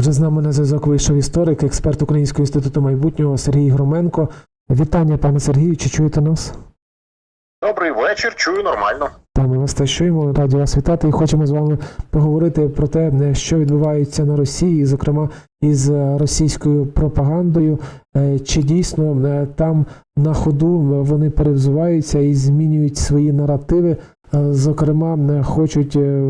Отже, з нами на зв'язок вийшов історик, експерт Українського інституту майбутнього Сергій Громенко. Вітання, пане Сергію, чи чуєте нас? Добрий вечір, чую нормально. Та ми вас теж чуємо, раді вас вітати і хочемо з вами поговорити про те, е, що відбувається на Росії, зокрема із е, російською пропагандою. Е, Чи дійсно там на ходу вони перевзуваються і змінюють свої наративи? Е, Зокрема, е, хочуть е,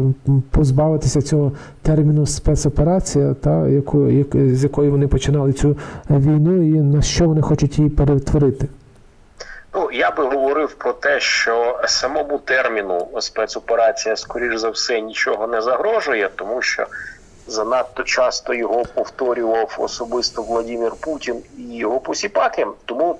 позбавитися цього терміну спецоперація, та яку як- з якої вони починали цю війну, і на що вони хочуть її перетворити. Ну я би говорив про те, що самому терміну спецоперація, скоріш за все, нічого не загрожує, тому що занадто часто його повторював особисто Владимир Путін і його посіпаки. Тому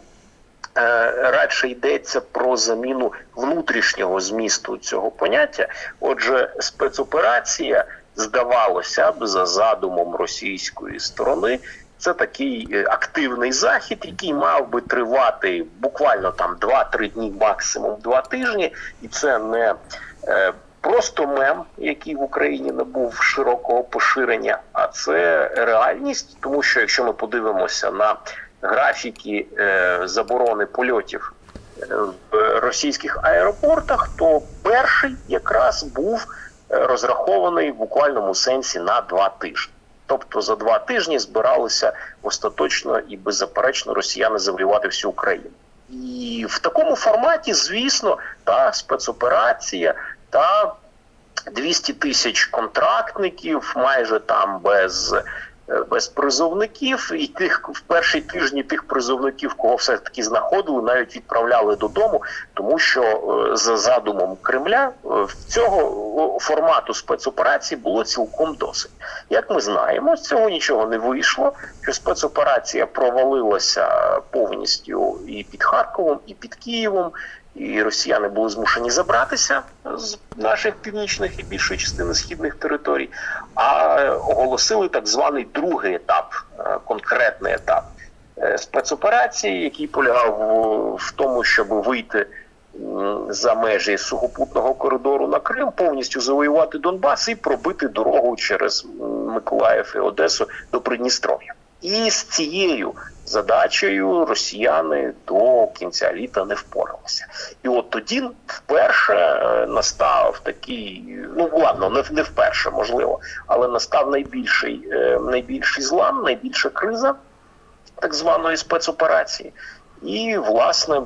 радше йдеться про заміну внутрішнього змісту цього поняття. Отже, спецоперація здавалося б за задумом російської сторони. Це такий е, активний захід, який мав би тривати буквально там 2-3 дні, максимум 2 тижні, і це не е, просто мем, який в Україні набув широкого поширення, а це реальність, тому що якщо ми подивимося на графіки е, заборони польотів е, в російських аеропортах, то перший якраз був е, розрахований в буквальному сенсі на два тижні. Тобто за два тижні збиралися остаточно і беззаперечно росіяни завоювати всю Україну. І в такому форматі, звісно, та спецоперація та 200 тисяч контрактників, майже там без, без призовників, і тих в перші тижні тих призовників, кого все таки знаходили, навіть відправляли додому, тому що е, за задумом Кремля е, цього е, формату спецоперації було цілком досить. Як ми знаємо, з цього нічого не вийшло. Що спецоперація провалилася повністю і під Харковом, і під Києвом. І росіяни були змушені забратися з наших північних і більшої частини східних територій, а оголосили так званий другий етап, е, конкретний етап е, спецоперації, який полягав в тому, щоб вийти за межі сухопутного коридору на Крим, повністю завоювати Донбас і пробити дорогу через Миколаїв і Одесу до Придністров'я. І з цією задачею росіяни до кінця літа не впоралися. І от тоді вперше е, настав такий, ну ладно, не, не вперше, можливо, але настав найбільший, е, найбільший злам, найбільша криза так званої спецоперації. І, власне,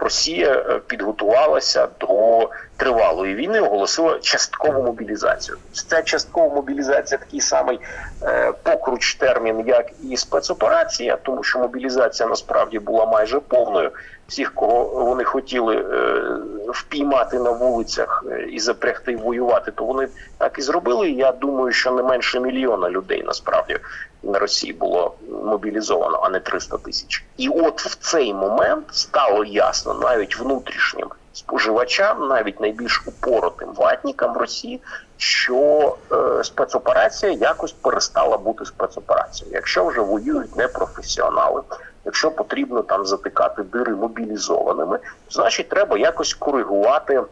Росія е, підготувалася до тривалої війни, оголосила часткову мобілізацію. Ця часткова мобілізація такий самий е, покруч термін, як і спецоперація, тому що мобілізація насправді була майже повною. Всіх, кого вони хотіли е, впіймати на вулицях і запрягти воювати, то вони так і зробили. Я думаю, що не менше мільйона людей насправді на Росії було мобілізовано, а не 300 тисяч. І от в цей момент стало ясно навіть внутрішнім споживачам, навіть найбільш упоротим ватникам Росії, що е, спецоперація якось перестала бути спецоперацією. Якщо вже воюють непрофесіонали, якщо потрібно там затикати дири мобілізованими, значить треба якось коригувати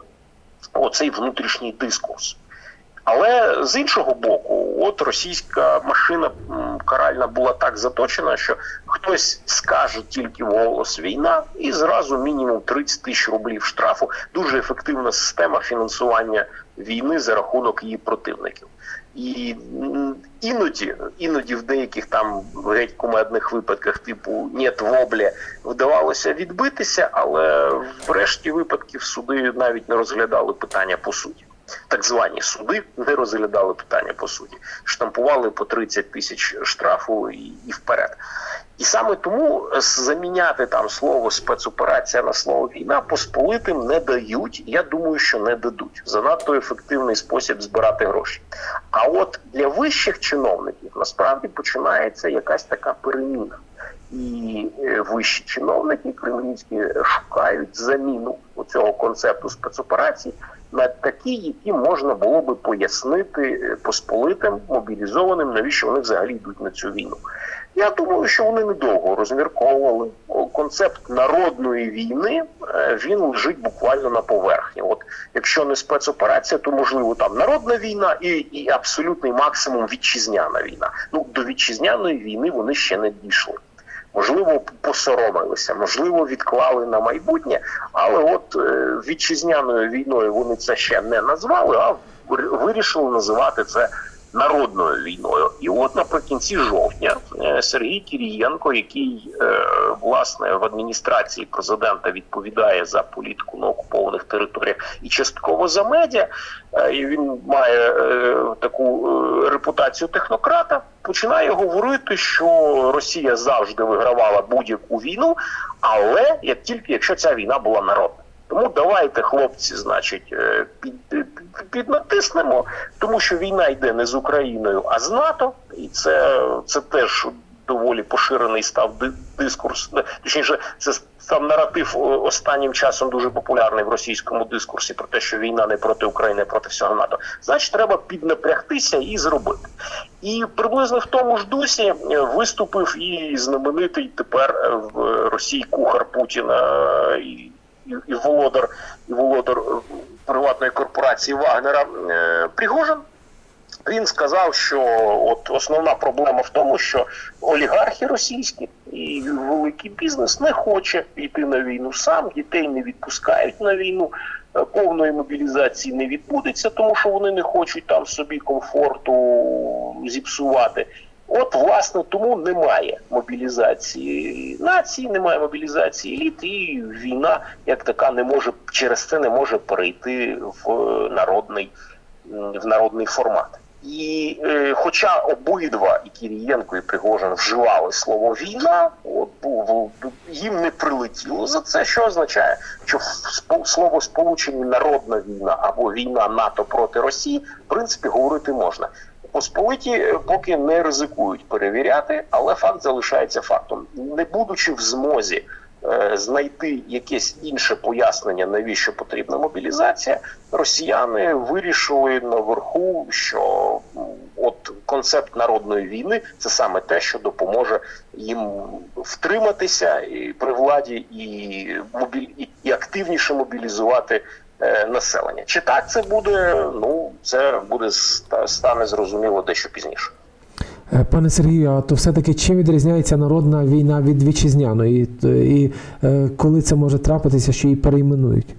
оцей внутрішній дискурс. Але з іншого боку, от російська машина каральна була так заточена, що хтось скаже тільки вголос війна, і зразу мінімум 30 тисяч рублів штрафу. Дуже ефективна система фінансування війни за рахунок її противників. І іноді, іноді в деяких там геть кумедних випадках, типу «нет воблі», вдавалося відбитися, але в решті випадків суди навіть не розглядали питання по суті так звані суди не розглядали питання по суті, штампували по 30 тисяч штрафу і, і вперед. І саме тому заміняти там слово спецоперація на слово війна посполитим не дають. Я думаю, що не дадуть. Занадто ефективний спосіб збирати гроші. А от для вищих чиновників насправді починається якась така переміна. І е, вищі чиновники кремлівські шукають заміну цього концепту спецоперацій на такі, які можна було би пояснити е, посполитим мобілізованим, навіщо вони взагалі йдуть на цю війну. Я думаю, що вони недовго розмірковували. Концепт народної війни е, він лежить буквально на поверхні. От якщо не спецоперація, то можливо там народна війна і, і абсолютний максимум вітчизняна війна. Ну до вітчизняної війни вони ще не дійшли. Можливо, посоромилися, можливо, відклали на майбутнє, але от е, вітчизняною війною вони це ще не назвали, а вирішили називати це народною війною. І от наприкінці жовтня е, Сергій Кірієнко, який е, власне в адміністрації президента відповідає за політику на окупованих територіях і частково за медіа, е, і він має таку репутацію технократа. Починає говорити, що Росія завжди вигравала будь-яку війну, але як тільки якщо ця війна була народна. Тому давайте, хлопці, значить, е, під, під, піднатиснемо, тому що війна йде не з Україною, а з НАТО, і це, це теж доволі поширений став дискурс. е, Точніше, це став наратив останнім часом дуже популярний в російському дискурсі про те, що війна не проти України, а проти всього НАТО. Значить, треба піднапрягтися і зробити. І приблизно в тому ж дусі е, виступив і знаменитий тепер е, в Росії кухар Путіна е, і, і, володар і володар е, приватної корпорації Вагнера е, Пригожин. Він сказав, що от основна проблема в тому, що олігархи російські і великий бізнес не хоче йти на війну сам, дітей не відпускають на війну. е, Повної мобілізації не відбудеться, тому що вони не хочуть там собі комфорту зіпсувати. От, власне, тому немає мобілізації нації, немає мобілізації еліт, і війна як така не може через це не може перейти в народний в народний формат. І е, хоча обидва і Кірієнко, і Пригожин вживали слово війна, от, їм не прилетіло за це, що означає, що слово сполучення народна війна або війна НАТО проти Росії, в принципі, говорити можна. Посполиті е, поки не ризикують перевіряти, але факт залишається фактом. Не будучи в змозі е, знайти якесь інше пояснення, навіщо потрібна мобілізація, росіяни вирішили наверху, що от концепт народної війни це саме те, що допоможе їм втриматися і при владі і мобіль і, активніше мобілізувати населення. Чи так це буде? Ну це буде стане зрозуміло дещо пізніше. Е, Пане Сергію, а то все-таки чим відрізняється народна війна від вітчизняної? І, і е, коли це може трапитися, що її перейменують?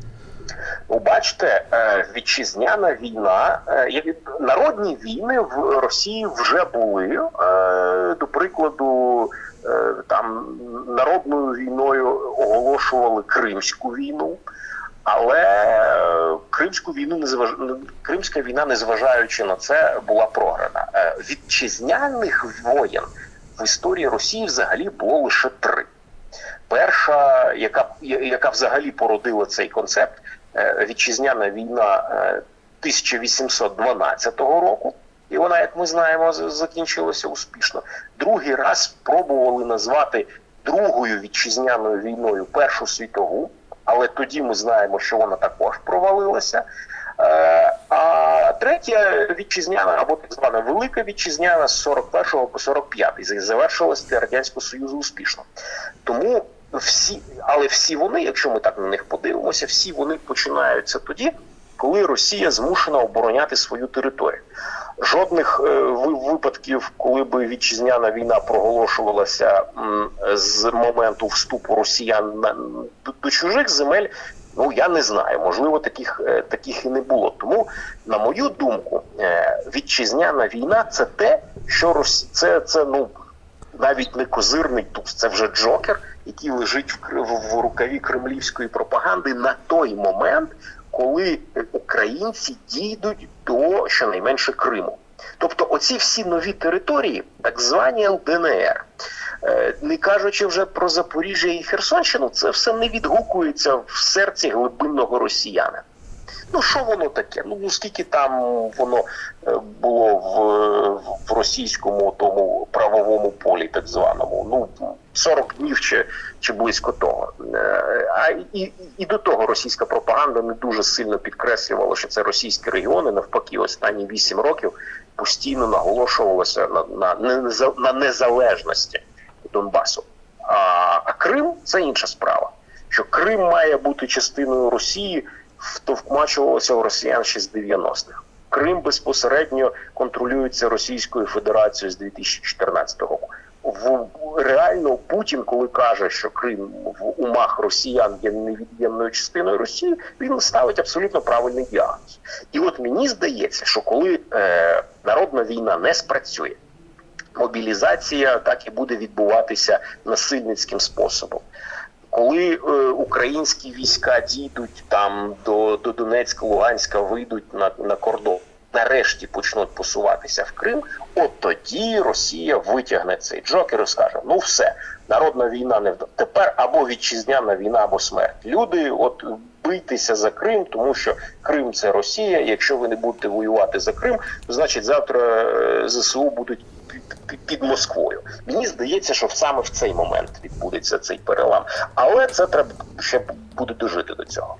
Ви бачите, е, вітчизняна війна, е, народні війни в Росії вже були. Е, До прикладу, е, там народною війною оголошували Кримську війну. Але е, Кримську війну не зваж... Кримська війна, незважаючи на це, була програна. Е, Вітчизняних воєн в історії Росії взагалі було лише три. Перша, яка, яка взагалі породила цей концепт, е, вітчизняна війна е, 1812 року, і вона, як ми знаємо, закінчилася успішно. Другий раз спробували назвати другою вітчизняною війною Першу світову, але тоді ми знаємо, що вона також провалилася. Е, А третя вітчизняна або так звана велика вітчизняна з 41 по 45 і завершилась для радянського союзу успішно. Тому всі, але всі вони, якщо ми так на них подивимося, всі вони починаються тоді, коли Росія змушена обороняти свою територію. Жодних е, ви- випадків, коли би вітчизняна війна проголошувалася з моменту вступу росіян на до, чужих земель. Ну я не знаю, можливо, таких е, таких і не було. Тому, на мою думку, е, вітчизняна війна це те, що Рос... це, це ну навіть не козирний туз, це вже джокер, який лежить в, в рукаві кремлівської пропаганди на той момент, коли українці дійдуть до щонайменше Криму. Тобто, оці всі нові території, так звані ЛДНР, е, не кажучи вже про Запоріжжя і Херсонщину, це все не відгукується в серці глибинного росіянина. Ну що воно таке? Ну скільки там воно е, було в, в російському тому правовому полі, так званому, ну 40 днів чи, чи близько того. Е, А і, і, до того російська пропаганда не дуже сильно підкреслювала, що це російські регіони. Навпаки, останні 8 років постійно наголошувалося на, на, на незалежності Донбасу. А, а Крим це інша справа. Що Крим має бути частиною Росії, втовкмачувалося у росіян ще з 90-х. Крим безпосередньо контролюється Російською Федерацією з 2014 року. В реально Путін, коли каже, що Крим в умах росіян є невід'ємною частиною Росії, він ставить абсолютно правильний діагноз. І от мені здається, що коли е, народна війна не спрацює, мобілізація так і буде відбуватися насильницьким способом. Коли е, українські війська дійдуть там до, до Донецька, Луганська, вийдуть на, на кордон, нарешті почнуть посуватися в Крим, от тоді Росія витягне цей джокер і скаже: ну все, народна війна не вда. Тепер або вітчизняна війна, або смерть. Люди, от бийтеся за Крим, тому що Крим це Росія. Якщо ви не будете воювати за Крим, значить завтра е, ЗСУ будуть під, Москвою. Мені здається, що саме в цей момент відбудеться цей перелам. Але це треба ще буде дожити до цього.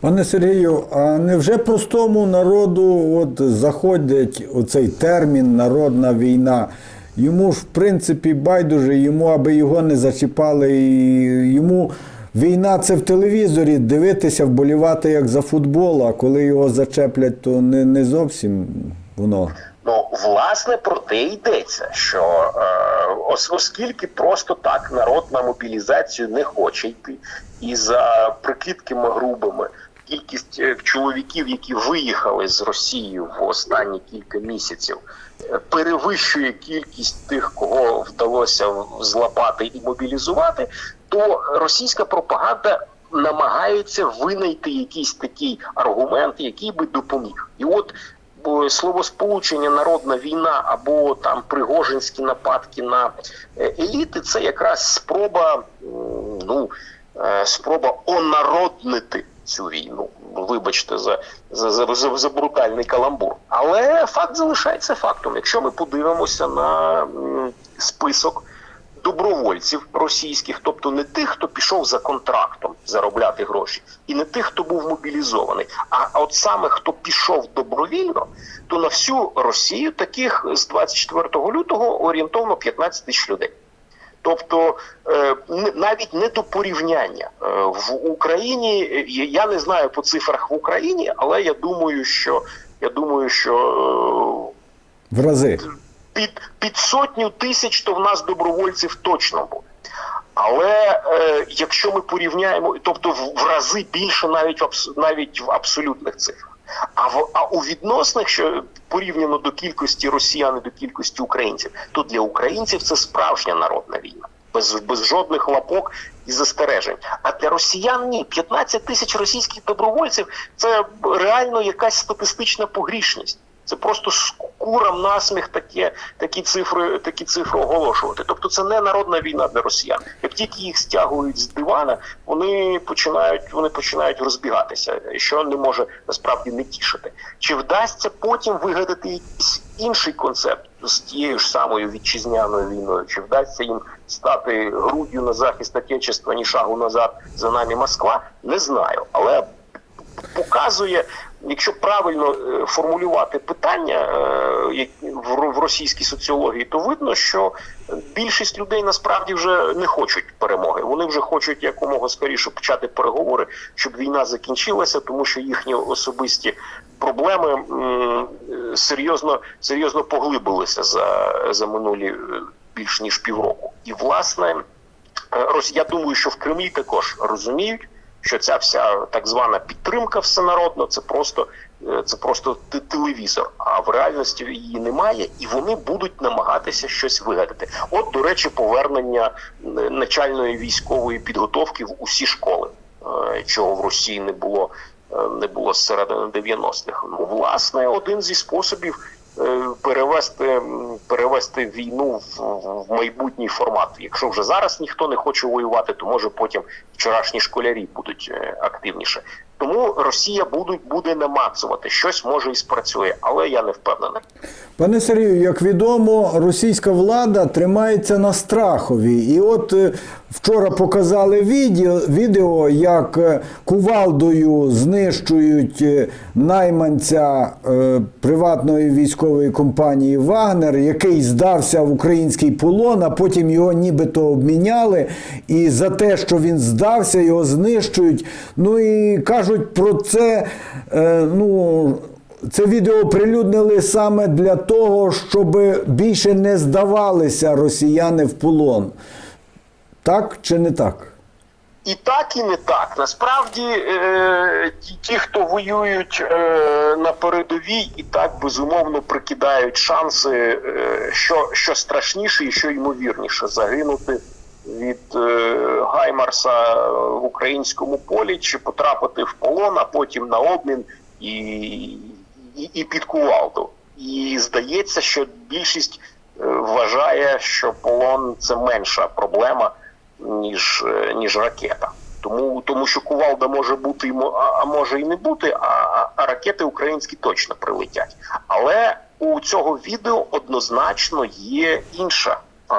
Пане Сергію, а невже простому народу от заходить оцей термін народна війна? Йому ж в принципі байдуже, йому аби його не зачіпали, і йому війна це в телевізорі, дивитися, вболівати як за футбол, а коли його зачеплять, то не, не зовсім воно. Ну, власне, про те йдеться, що е, оскільки просто так народ на мобілізацію не хоче йти, і за прикидками грубими кількість е, чоловіків, які виїхали з Росії в останні кілька місяців, е, перевищує кількість тих, кого вдалося злапати і мобілізувати, то російська пропаганда намагається винайти якийсь такий аргумент, який би допоміг. І от словосполучення народна війна або там пригожинські нападки на е, еліти це якраз спроба ну е, спроба онароднити цю війну. Вибачте за, за, за, за, за брутальний каламбур. Але факт залишається фактом. Якщо ми подивимося на список добровольців російських, тобто не тих, хто пішов за контрактом заробляти гроші, і не тих, хто був мобілізований, а от саме хто пішов добровільно, то на всю Росію таких з 24 лютого орієнтовно 15 тисяч людей. Тобто е, навіть не до порівняння Е, в Україні. Я не знаю по цифрах в Україні, але я думаю, що я думаю, що е, В рази. Під, під сотню тисяч, то в нас добровольців точно буде. Але е, якщо ми порівняємо, тобто в, в рази більше навіть в абс- навіть в абсолютних цифрах. А в а у відносних, що порівняно до кількості росіян і до кількості українців, то для українців це справжня народна війна. Без, без жодних лапок і застережень. А для росіян ні. 15 тисяч російських добровольців це реально якась статистична погрішність. Це просто скурам насміх таке, такі цифри, такі цифри оголошувати. Тобто це не народна війна для росіян. Як тільки їх стягують з дивана, вони починають вони починають розбігатися, що не може насправді не тішити. Чи вдасться потім вигадати якийсь інший концепт з тією ж самою вітчизняною війною? Чи вдасться їм стати груддю на захист Отечества, ні шагу назад за нами Москва? Не знаю, але показує, якщо правильно е, формулювати питання е, в російській соціології, то видно, що більшість людей насправді вже не хочуть перемоги. Вони вже хочуть якомога скоріше почати переговори, щоб війна закінчилася, тому що їхні особисті проблеми е, серйозно серйозно поглибилися за, за минулі більш ніж півроку. І власне. Я думаю, що в Кремлі також розуміють, що ця вся так звана підтримка всенародна це просто е, це просто те- телевізор. А в реальності її немає, і вони будуть намагатися щось вигадати. От, до речі, повернення е, начальної військової підготовки в усі школи, е, чого в Росії не було не було з середини 90-х. Ну, власне, один зі способів перевести перевести війну в, в майбутній формат. Якщо вже зараз ніхто не хоче воювати, то може потім вчорашні школярі будуть е, активніше. Тому Росія буде, буде намацувати щось може і спрацює, але я не впевнений. Пане Сергію, як відомо, російська влада тримається на страхові. І от е, вчора показали відео, відео як е, кувалдою знищують е, найманця е, приватної військової компанії Вагнер, який здався в український полон, а потім його нібито обміняли. І за те, що він здався, його знищують. Ну і кажуть про це. Ну. Це відео оприлюднили саме для того, щоб більше не здавалися росіяни в полон. Так чи не так? І так, і не так. Насправді е, ті, хто воюють е, на передовій, і так безумовно прикидають шанси, е, що, що страшніше і що ймовірніше загинути від Гаймарса в українському полі чи потрапити в полон, а потім на обмін і, і, і під кувалду. І здається, що більшість вважає, що полон це менша проблема ніж, е, ніж ракета. Тому, тому що кувалда може бути, а, може і не бути, а, а- а ракети українські точно прилетять. Але у цього відео однозначно є інша а,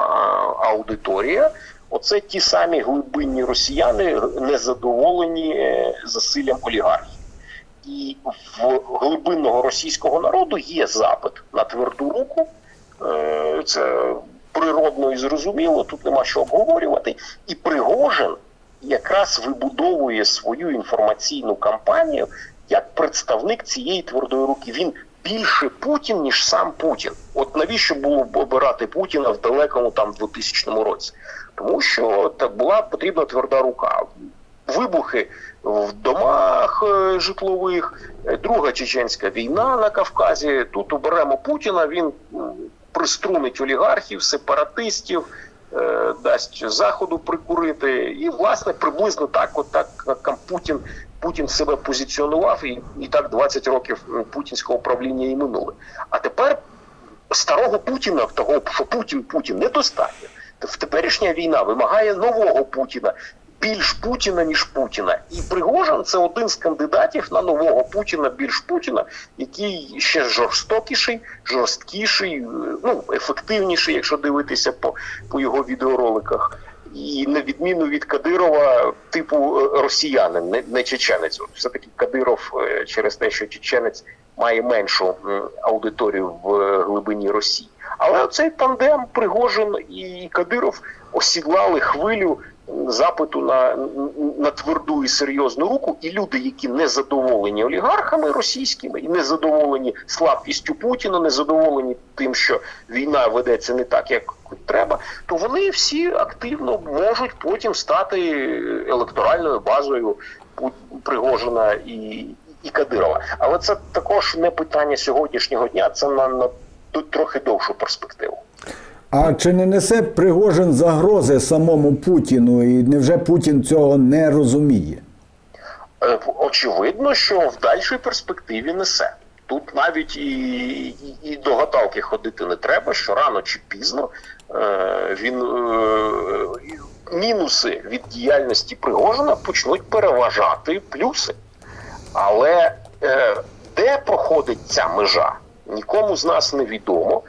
аудиторія. Оце ті самі глибинні росіяни, незадоволені е, засиллям олігархів. І в глибинного російського народу є запит на тверду руку. Е, Це природно і зрозуміло, тут нема що обговорювати. І Пригожин якраз вибудовує свою інформаційну кампанію як представник цієї твердої руки. Він більше Путін, ніж сам Путін. От навіщо було б обирати Путіна в далекому там 2000 році? Тому що так була потрібна тверда рука. Вибухи в домах е, житлових, е, друга чеченська війна на Кавказі. Тут оберемо Путіна. Він м, приструнить олігархів, сепаратистів, е, дасть заходу прикурити. І власне приблизно так, от так як Путін. Путін себе позиціонував, і, і так 20 років путінського правління і минули. А тепер старого Путіна, того, що Путін Путін недостатньо. В теперішня війна вимагає нового Путіна, більш Путіна, ніж Путіна. І Пригожин це один з кандидатів на нового Путіна, більш Путіна, який ще жорстокіший, жорсткіший, е, ну ефективніший, якщо дивитися по, по його відеороликах. І на відміну від Кадирова, типу е, росіянин, не, не чеченець. Все-таки Кадиров е, через те, що чеченець має меншу аудиторію в глибині Росії. Але цей тандем Пригожин і Кадиров осідлали хвилю запиту на, на тверду і серйозну руку, і люди, які не задоволені олігархами російськими і не задоволені слабкістю Путіна, не задоволені тим, що війна ведеться не так, як треба, то вони всі активно можуть потім стати електоральною базою Пригожина і, і Кадирова. Але це також не питання сьогоднішнього дня, це на, на трохи довшу перспективу. А чи не несе Пригожин загрози самому Путіну? І невже Путін цього не розуміє? Е, Очевидно, що в дальшій перспективі несе. Тут навіть і, і, і до гадалки ходити не треба, що рано чи пізно е, він е, мінуси від діяльності Пригожина почнуть переважати плюси. Але де проходить ця межа, нікому з нас не відомо.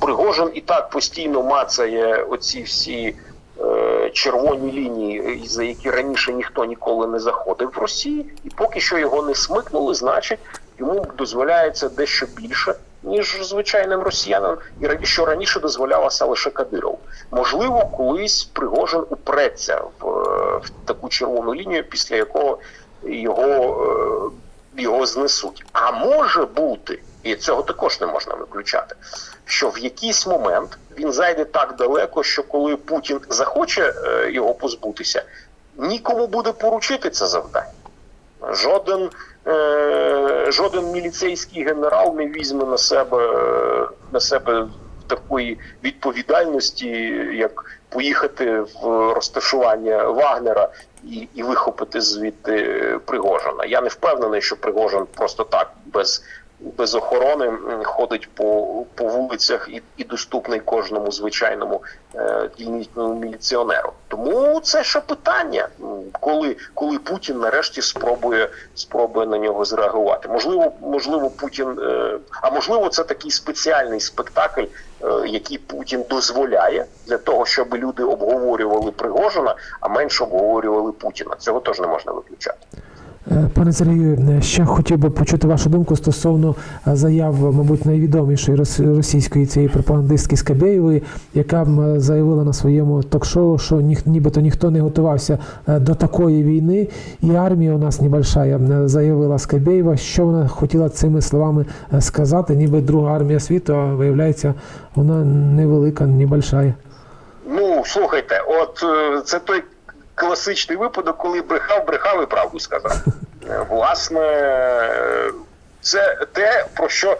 Пригожин і так постійно мацає оці всі е, червоні лінії, за які раніше ніхто ніколи не заходив в Росії, і поки що його не смикнули, значить йому дозволяється дещо більше. Ніж звичайним росіянам, і що раніше дозволялося лише Кадирову. Можливо, колись Пригожин упреться в, е, в таку червону лінію, після якого його, е, його знесуть. А може бути, і цього також не можна виключати, що в якийсь момент він зайде так далеко, що коли Путін захоче е, його позбутися, нікому буде поручити це завдання. Жоден, е, жоден міліцейський генерал не візьме на себе е, на себе такої відповідальності, як поїхати в розташування Вагнера і, і вихопити звідти Пригожина. Я не впевнений, що Пригожин просто так без без охорони ходить по, по вулицях і, і доступний кожному звичайному е, міліціонеру. Тому це ще питання, коли, коли Путін нарешті спробує спробує на нього зреагувати. Можливо, можливо, Путін, е, а можливо, це такий спеціальний спектакль, е, який Путін дозволяє для того, щоб люди обговорювали Пригожина, а менше обговорювали Путіна. Цього теж не можна виключати. Е, Пане Сергію, е, ще хотів би почути вашу думку стосовно е, заяв, мабуть, найвідомішої рос- російської цієї пропагандистки Скабєєвої, яка е, заявила на своєму ток-шоу, що ніх, нібито ніхто не готувався е, до такої війни, і армія у нас небольшая, е, заявила Скабєєва. Що вона хотіла цими словами е, сказати, ніби друга армія світу, а виявляється, вона невелика, небольшая. Ну, слухайте, от е, це той класичний випадок, коли брехав, брехав і правду сказав. Власне, це те, про що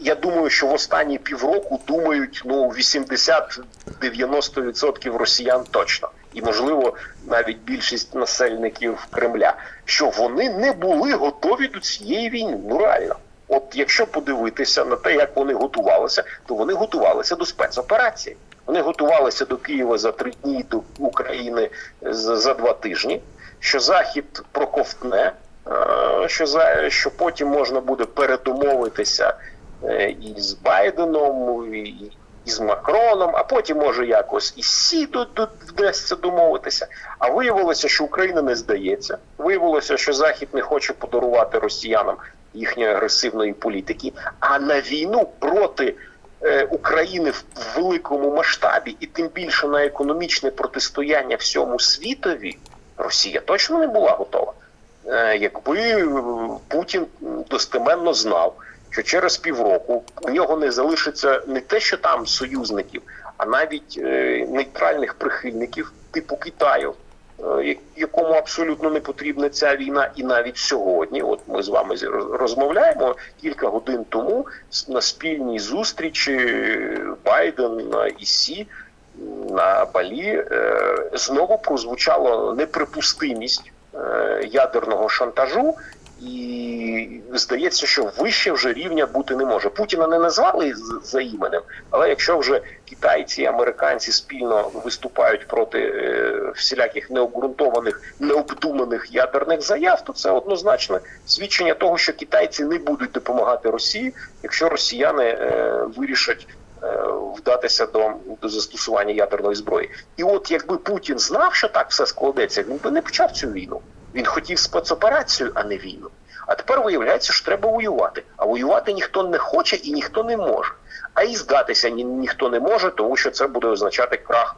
я думаю, що в останні півроку думають ну 80-90% росіян точно. І, можливо, навіть більшість насельників Кремля, що вони не були готові до цієї війни. Ну реально. От якщо подивитися на те, як вони готувалися, то вони готувалися до спецоперації. Вони готувалися до Києва за три дні, до України за, два тижні. Що Захід проковтне, що за що потім можна буде передомовитися е, і з Байденом, і, і з Макроном, а потім може якось і Сі до- до- вдасться домовитися. А виявилося, що Україна не здається. Виявилося, що Захід не хоче подарувати росіянам їхньої агресивної політики, а на війну проти е, України в великому масштабі, і тим більше на економічне протистояння всьому світові, Росія точно не була готова. Е, Якби е, Путін достеменно знав, що через півроку у нього не залишиться не те, що там союзників, а навіть е, нейтральних прихильників типу Китаю, якому абсолютно не потрібна ця війна, і навіть сьогодні, от ми з вами розмовляємо кілька годин тому на спільній зустрічі Байден і Сі на Балі знову прозвучала неприпустимість ядерного шантажу. І здається, що вище вже рівня бути не може. Путіна не назвали за іменем, але якщо вже китайці і американці спільно виступають проти е, всіляких необґрунтованих, необдуманих ядерних заяв, то це однозначно свідчення того, що китайці не будуть допомагати Росії, якщо росіяни е, вирішать е, вдатися до, до застосування ядерної зброї. І от якби Путін знав, що так все складеться, він би не почав цю війну. Він хотів спецоперацію, а не війну. А тепер виявляється, що треба воювати. А воювати ніхто не хоче і ніхто не може. А і здатися ні, ніхто не може, тому що це буде означати крах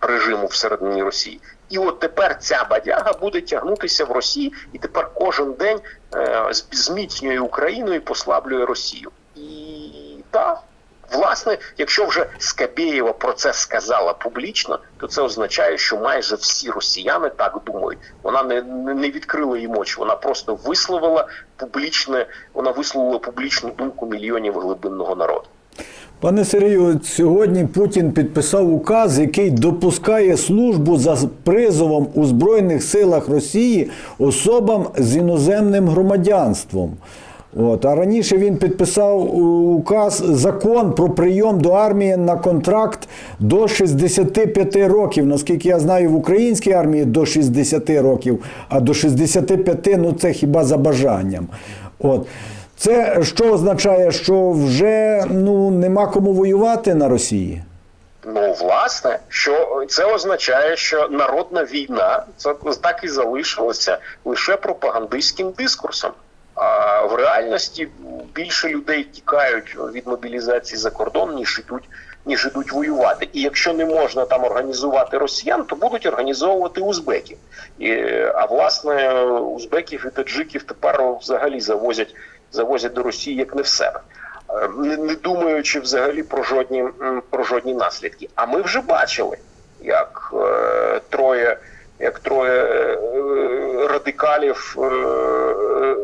режиму всередині Росії. І от тепер ця бадяга буде тягнутися в Росії, і тепер кожен день е, зміцнює Україну і послаблює Росію. І так, власне, якщо вже Скабєєва про це сказала публічно, то це означає, що майже всі росіяни так думають. Вона не, не відкрила їм очі, вона просто висловила публічне, вона висловила публічну думку мільйонів глибинного народу. Пане Сергію, сьогодні Путін підписав указ, який допускає службу за призовом у Збройних силах Росії особам з іноземним громадянством. От. А раніше він підписав указ закон про прийом до армії на контракт до 65 років. Наскільки я знаю, в українській армії до 60 років, а до 65 ну це хіба за бажанням. От. Це що означає, що вже ну, нема кому воювати на Росії? Ну, власне, що це означає, що народна війна це так і залишилося лише пропагандистським дискурсом. А в реальності більше людей тікають від мобілізації за кордон, ніж ідуть, ніж ідуть воювати. І якщо не можна там організувати росіян, то будуть організовувати узбеків. І, а власне, узбеків і таджиків тепер взагалі завозять, завозять до Росії як не в себе. Е, не, не думаючи взагалі про жодні про жодні наслідки. А ми вже бачили, як е, троє, як троє е, радикалів е,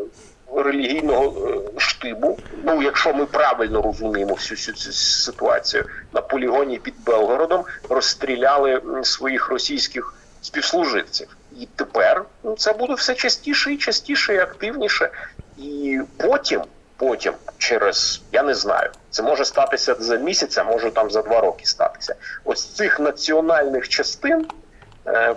релігійного е, штибу. Ну, якщо ми правильно розуміємо всю цю, ситуацію на полігоні під Белгородом, розстріляли своїх російських співслуживців. І тепер ну, це буде все частіше і частіше і активніше. І потім потім, через я не знаю, це може статися за місяць, а може там за два роки статися. Ось цих національних частин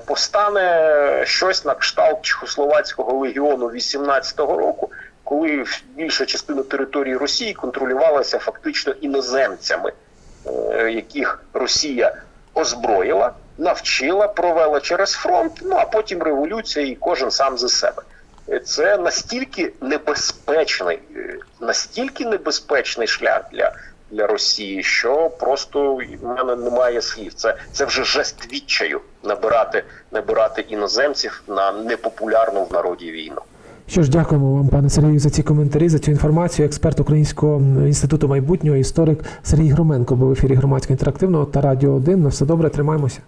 постане щось на кшталт Чехословацького легіону 18-го року, коли більша частина території Росії контролювалася фактично іноземцями, е, яких Росія озброїла, навчила, провела через фронт. Ну а потім революція, і кожен сам за себе. Е, Це настільки небезпечний, е, настільки небезпечний шлях для, для Росії, що просто в мене немає слів. Це, це вже жест відчаю набирати, набирати іноземців на непопулярну в народі війну. Що ж, дякуємо вам, пане Сергію, за ці коментарі, за цю інформацію. Експерт Українського інституту майбутнього, історик Сергій Громенко був в ефірі громадського інтерактивного та радіо 1. На все добре, тримаємося.